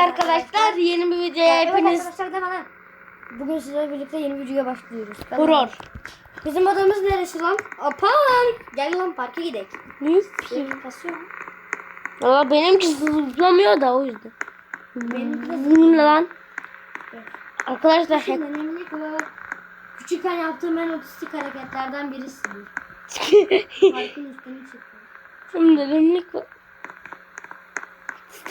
arkadaşlar. Yeni bir videoya Evet hepiniz arkadaşlar da bana. Bugün sizlerle birlikte yeni bir videoya başlıyoruz. horror. Bizim odamız neresi lan? Apan. Gel lan parka gidelim. Ne yapayım? Kasıyor. Valla benimki zıplamıyor da o yüzden. Benimki de ne lan? Arkadaşlar Şimdi önemli bu. Küçükken yaptığım en otistik hareketlerden birisi. Parkın üstüne çıktım. Şimdi dönemlik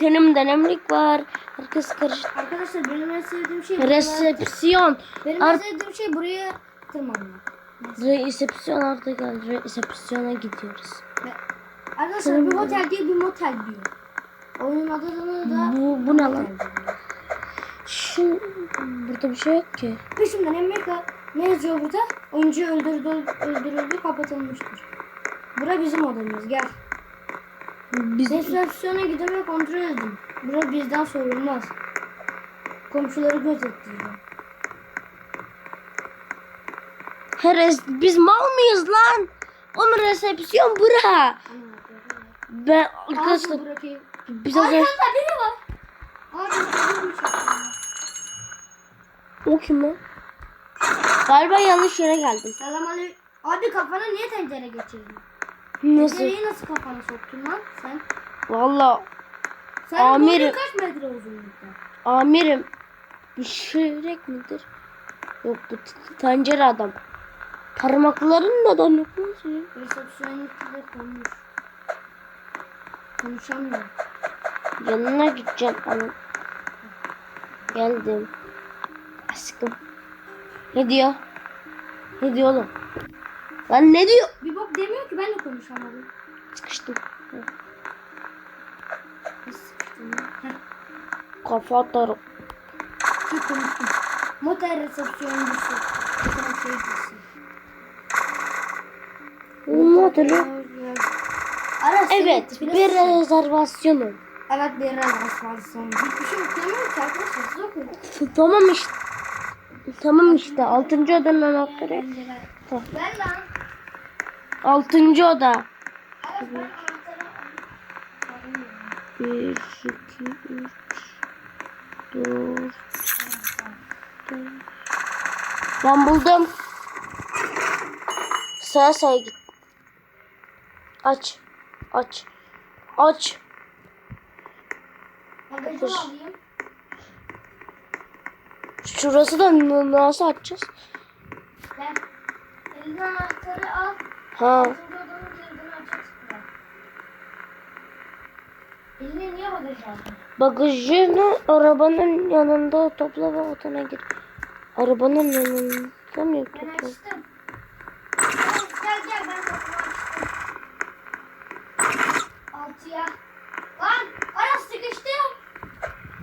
var. Senin dönemlik var. Herkes karıştı. Arkadaşlar benim en sevdiğim şey Resepsiyon. Benim en sevdiğim şey buraya tırmanmak. Resepsiyon artık geldi. Resepsiyona gidiyoruz. Arkadaşlar bir motel değil bir motel diyor. Oyunun adını da Bu, bu ne lan? Şu burada bir şey yok ki. Peşimden Amerika ne yazıyor burada? Oyuncu öldürdü, öldürüldü, kapatılmıştır. Bura bizim odamız, gel. Biz Resepsiyona gidip ve kontrol edin. Bura bizden sorulmaz. Komşuları gözetleyin. Her res- biz mal mıyız lan? Onun resepsiyon bura. Ben arkadaşlar biz az önce biri var. O kim lan? Galiba yanlış yere geldim. Selam aleyküm. Abi kafana niye tencere geçirdin? Nasıl? Tencereyi nasıl kafana soktun lan sen? Valla Sen Amirim. kaç metre uzunlukta? amirim bir şirek midir? Yok bu tencere adam. Parmakların lan senin? Resepsiyonistler konuş. Konuşamıyor. Yanına gideceğim ama. Geldim. Aşkım. Ne diyor? Ne diyor oğlum? Lan ne diyor? Bir bok demiyor ki ben de konuşamadım. Sıkıştım. Heh, Kafa atarım. çok konuştum. Motel resepsiyoncusu. Ne hatırlıyor? Ara Evet, bir rezervasyonum. Evet bir rezervasyon. Hiçbir şey okuyamıyorum ki arkadaşlar. Tamam işte. Tamam işte. Altıncı odanın anahtarı. Ver lan. Altıncı oda. Ben. Bir, iki, üç, dört. Ben buldum. Saya saya git. Aç. Aç. Aç. Alayım. Şurası da nasıl açacağız? Gel. Eline anahtarı al. Ha. Bagajını arabanın yanında topla ve odana gir. Arabanın yanında mı Ben topla? açtım. Tamam, Gel gel ben kapımı açtım. Altıya. Lan ara sıkıştım.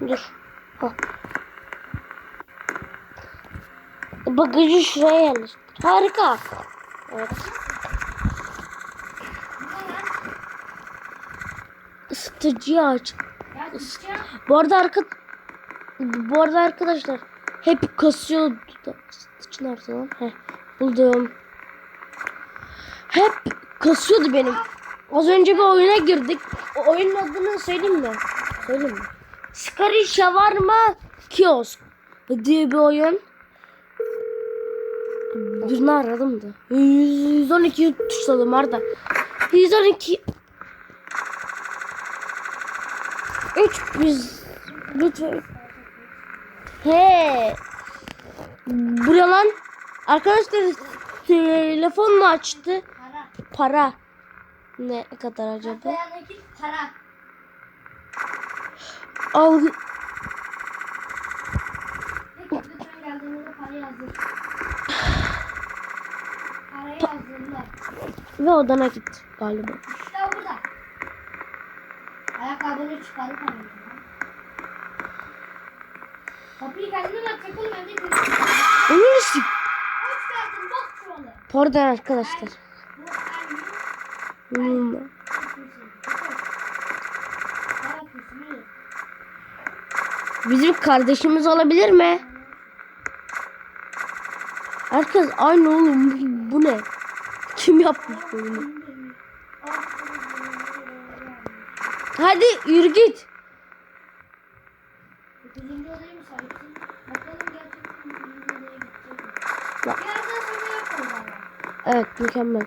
Dur. Ha. Bagajı şuraya yerleştir. Harika. Evet. Bu ne lan? Isıtıcıyı aç. Bu arada arka bu arada arkadaşlar hep kasıyordu da ısıtıcı nerede lan? Heh, buldum. Hep kasıyordu benim. Az önce bir oyuna girdik. O oyunun adını söyleyeyim mi? Söyleyeyim mi? Skari Shawarma Kiosk diye bir oyun. Birini aradım da. 112 tuşladım Arda. 112 3 biz lütfen. He. Buraya lan. Arkadaşlar telefon mu açtı? Para. Para. Ne kadar acaba? Para. Al. Ve odana git galiba. İşte burada. Ayakkabını çıkarıp alayım. Kapıyı kendin aç çakıl ben de göreyim. Neresi? Hoş geldin bak şuralı. Pardon arkadaşlar. Hmm. Bizim kardeşimiz olabilir mi? Herkes aynı oğlum. Bu ne? Kim yapmış bunu? Hadi yürü git. Dokuzuncu odaya mı sahipsin? Bakalım gerçekten dokuzuncu? Bak. Birazdan sonra yapalım bana. Evet mükemmel.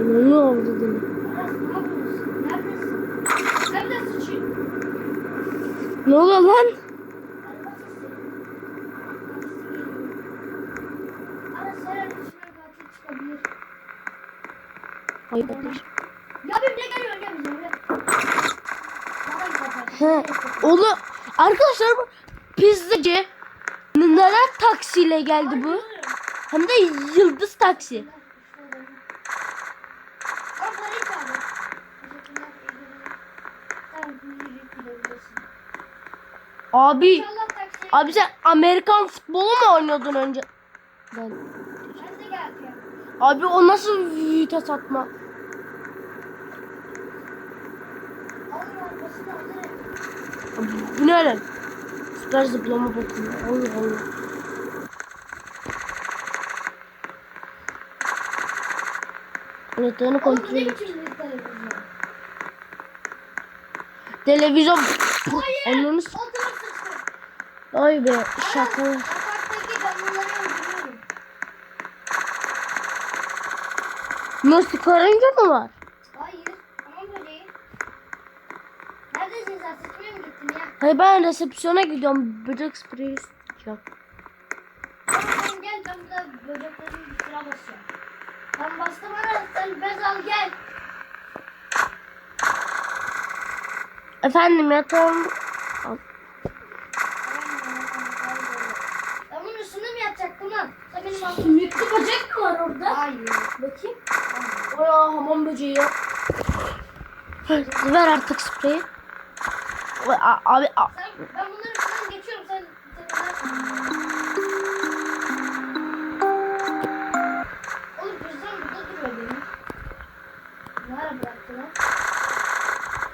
Ne oldu. Ne oluyor lan? Taksiyle geldi bu? Hem de yıldız taksi. Abi abi sen Amerikan futbolu mu oynuyordun önce? Ben. Abi o nasıl vites atma? Bu ne lan? Süper zıplama bakıyor. Allah Allah. Anahtarını kontrol et. televizyon? Ananı. Ay be şaka. Nasıl karınca mı var? Hayır. Tamam böyle. Neredesin sen? Sıçmaya mı gittin ya? Hayır ben resepsiyona gidiyorum. Böcek spreyi isteyeceğim. Tamam sen gel ben burada böceklerin üstüne basıyorum. Ben bastım sen bez al gel. Efendim yatağım. Al. Ben bunun üstünde mi yatacaktım lan? Sen benim altımda. Sümüklü böcek mi var orada? Hayır. Bakayım. O ya hamam böceği ya. Ver artık spreyi. Abi a- Sen, ben bunların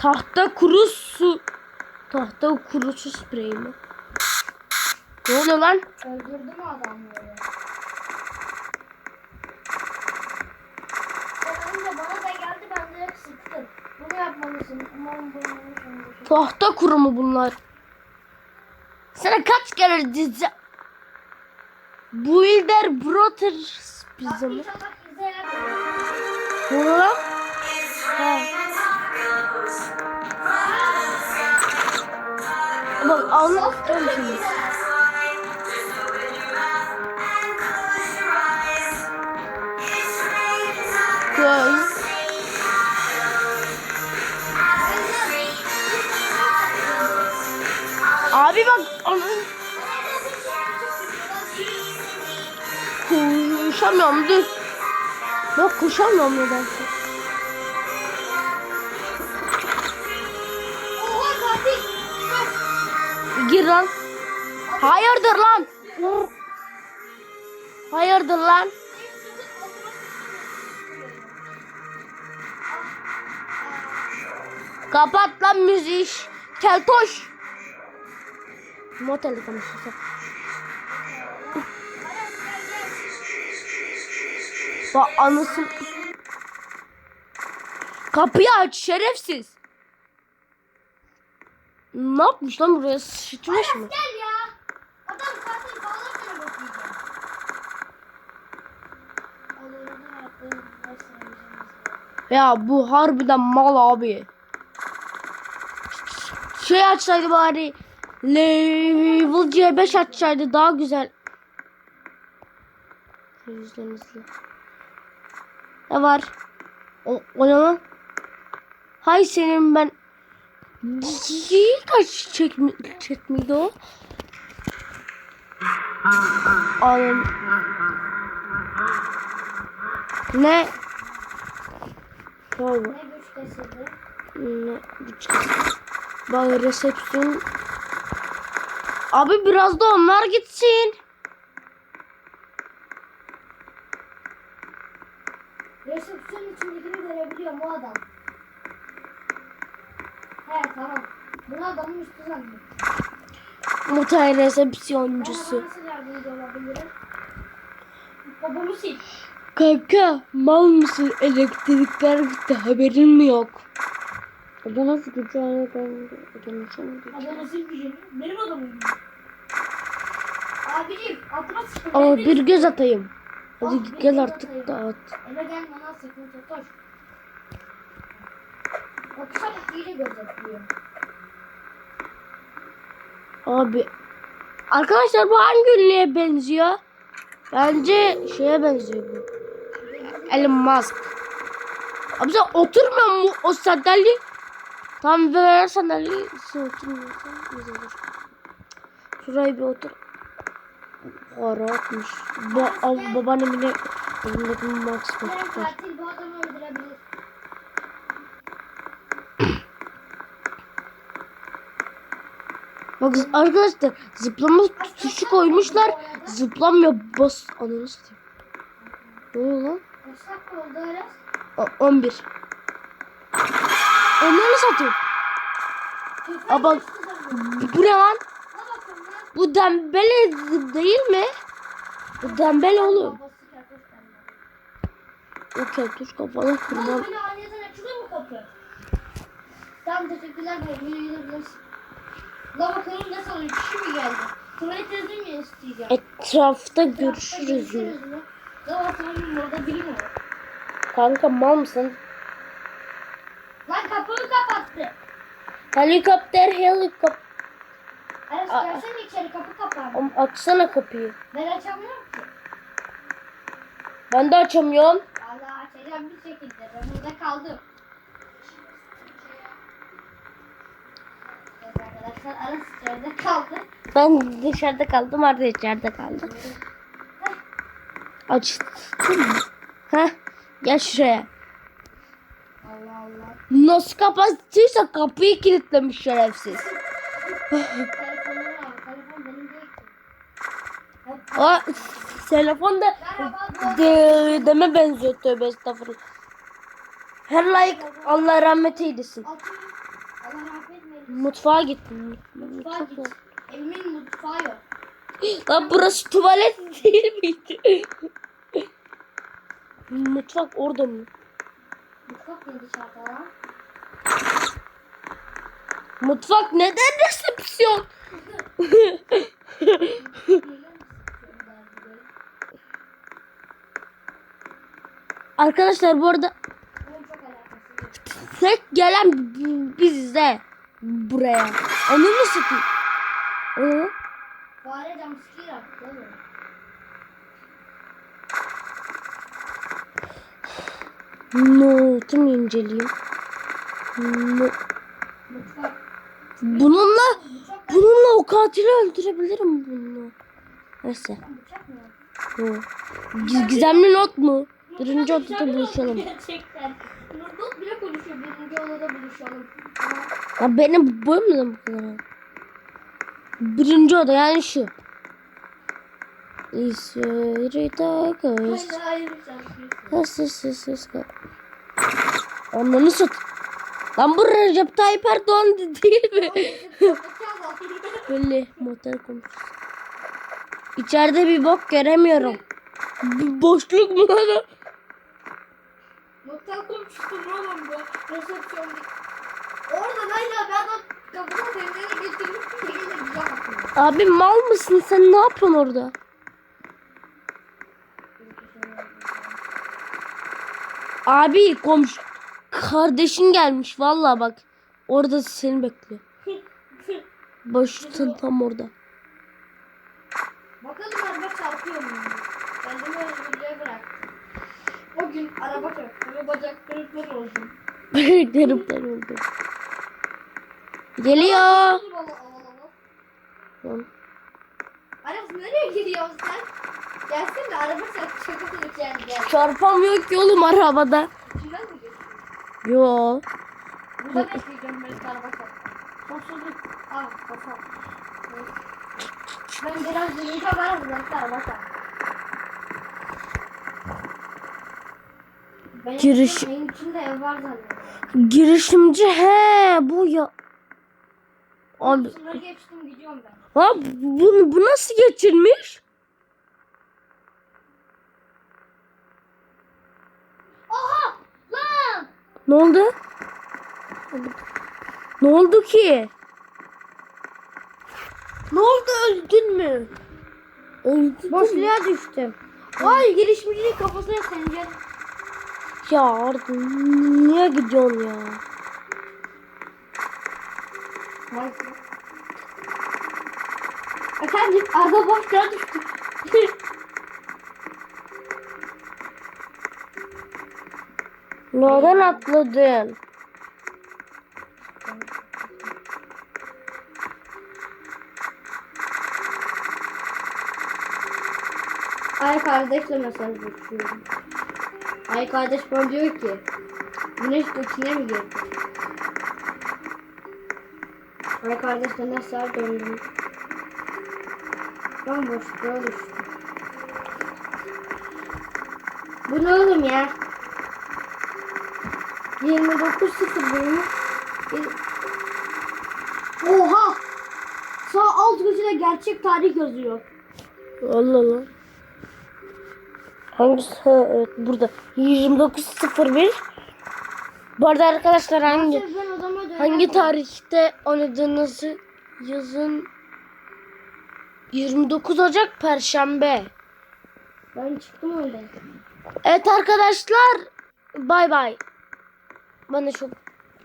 tahta kuru su. Tahta kuru su spreyi mi? Ne oluyor lan? Öldürdüm adamları. Sen önce bana da geldi ben direkt sıktım. Bunu yapmalısın. Umarım bunu yapmalısın. Tahta kuru mu bunlar? Sana kaç kere dizi... Builder Brothers izleyen olur. Ne lan? Bak anlatacağım şimdi. Göz. Abi bak anam. Koşamıyorum dur. Bak koşamıyorum nedense. Gir lan. Hayırdır lan? Hayırdır lan? Kapat lan müziği. Keltoş. Motelde konuşuyorsun. Bak anasın. Kapıyı aç şerefsiz. Ne yapmış lan buraya sıçmış mı? Gel ya. Adam katil bağlarken sene Ya bu harbiden mal abi. Şey açsaydı bari. Level C5 açsaydı daha güzel. Yüzlerinizle. Ne var? O, o ne lan? Hay senin ben. Kaç çekmi, çekmiydi o? Alın. Ne? Ne oldu? Ne bütçesi? Bak resepsiyon. Abi biraz da onlar gitsin. Resepsiyon içindekini görebiliyorum o adam. He tamam. Bunu adamın üstü zannettim. Muhtemelen Ben resepsiyoncusu. ona nasıl yardımcı olabilirim? Babamı sil. Kanka mal mısın? Elektrikler gitti haberin mi yok? O da nasıl gücü aynı ben dönüşemedim. Abi nasıl gücün? Benim adamım. Abicim altıma sıçtım. Ama bir göz atayım. Hadi bir gel göz artık atayım. da at. Eve gelme lan sakın totoş. Abi. Arkadaşlar bu hangi ünlüye benziyor? Bence şeye benziyor bu. Elon Musk. Abi sen oturmuyor mu o sandalye? Tam ver sandalyeyi sen oturmuyorsan güzel olur. Şuraya bir otur. Aa, rahatmış. Bu av, babaannemin elindeki Max Benim var. katil bu adamı öldürebilir. Bak arkadaşlar zıplama tuşu koymuşlar. Zıplamıyor. Bas. Ananı satayım. Ne oluyor lan? O- 11. Onları satayım. Aa, bak. Bu ne lan? Bu dembele değil mi? Bu dembele oğlum. O açılıyor mu kapı? Tamam teşekkürler. Yürü gidebilirsin. La bakalım ne sanıyor? Kişi mi geldi? Tuvalet yazayım mı isteyeceğim? Etrafta görüşürüz. mü? La bakalım orada biri mi var? Kanka mal mısın? Lan kapıyı kapattı. Helikopter helikopter. Aras gelsene içeri kapı kapandı. Oğlum açsana kapıyı. Ben açamıyorum ki. Ben de açamıyorum. Valla açacağım bir şekilde. Ben burada kaldım. Arkadaşlar Aras içeride kaldı. Ben dışarıda kaldım. Arda içeride kaldı. Açtın mı? Heh. Gel şuraya. Allah Allah. Nasıl kapattıysa kapıyı kilitlemiş şerefsiz. Aa, telefon da de, deme benziyor tövbe estağfurullah. Her like Allah rahmet eylesin. Altın. Allah rahmet eylesin. Mutfağa gittim. Mutfağa git. yok. Evimin mutfağı yok. Lan burası tuvalet değil miydi? Mutfak orada mı? Mutfak ne dışarıda lan? Mutfak neden resepsiyon? Arkadaşlar bu arada tek gelen biziz de buraya. Onu mu satayım? Ee? Fare jumpscare attı oğlum. Note'umu inceleyeyim. No- bununla bununla o katili öldürebilirim bununla. Neyse. Giz- Gizemli not mu? Birinci odada buluşalım. Gerçekten. Nurdut bile konuşuyor. Birinci odada buluşalım. Ama Ya benim boyum neden bu kadar? Birinci oda yani şu. İsveç'te kız. Ananı sat. Lan bu Recep Tayyip Erdoğan değil mi? Böyle motor komşusu. İçeride bir bok göremiyorum. Bir boşluk mu lan? Motel komşusu oğlum bu? Resepsiyon Oradan hala bir adam kapına temizliğini getirmiş şekilde bize bakıyor. Abi mal mısın sen ne yapıyorsun orada? Abi komşu kardeşin gelmiş vallahi bak. Orada seni bekliyor. Başın tam orada. Bakalım araba çarpıyor mu? Kendimi özgürlüğe bıraktım. O gün araba çarptı ve bacak kırıklar oldu. Garipler oldu. Geliyor. Lan, nereye gidiyorsun sen? Gelsene araba çarptı. Şaka kılacağım gel. Çarpamıyor ki oğlum arabada. İçinden mi geçiyorsun? Yo. Burada bekleyeceğim belki araba çarptı. Sonsuzluk. Al kafa. Ben biraz belki araba çarptı. Benim Giriş- Benim içinde ev var zannediyorum. Girişimci he bu ya. Abi Sınırı geçtim gidiyorum ben. ha, bu, bu nasıl geçirmiş? Oha! Lan! Ne oldu? Ne oldu ki? Ne oldu öldün mü? Öldün mü? Boşluğa düştüm. Ay gelişmişliğin kafasına sence. Ya Arda niye gidiyorsun ya? Efendim Arda boşluğa düştü. Neden atladın? Ay kardeşle mesaj bekliyorum. Ay kardeş bana diyor ki Güneş gökine mi girdi? Ay kardeşle ne saat döndüm. Ben boşluğa düştüm. Bu ne oğlum ya? 29.0 bölümü. Oha! Sağ alt köşede gerçek tarih yazıyor. Allah Allah. Hangisi? Ha, Evet burada. 29.01 Bu arada arkadaşlar hangi hangi tarihte oynadığınızı yazın 29 Ocak Perşembe. Ben çıktım oradan. Evet arkadaşlar bay bay. De çok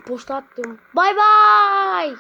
boşta attım. Bay bay.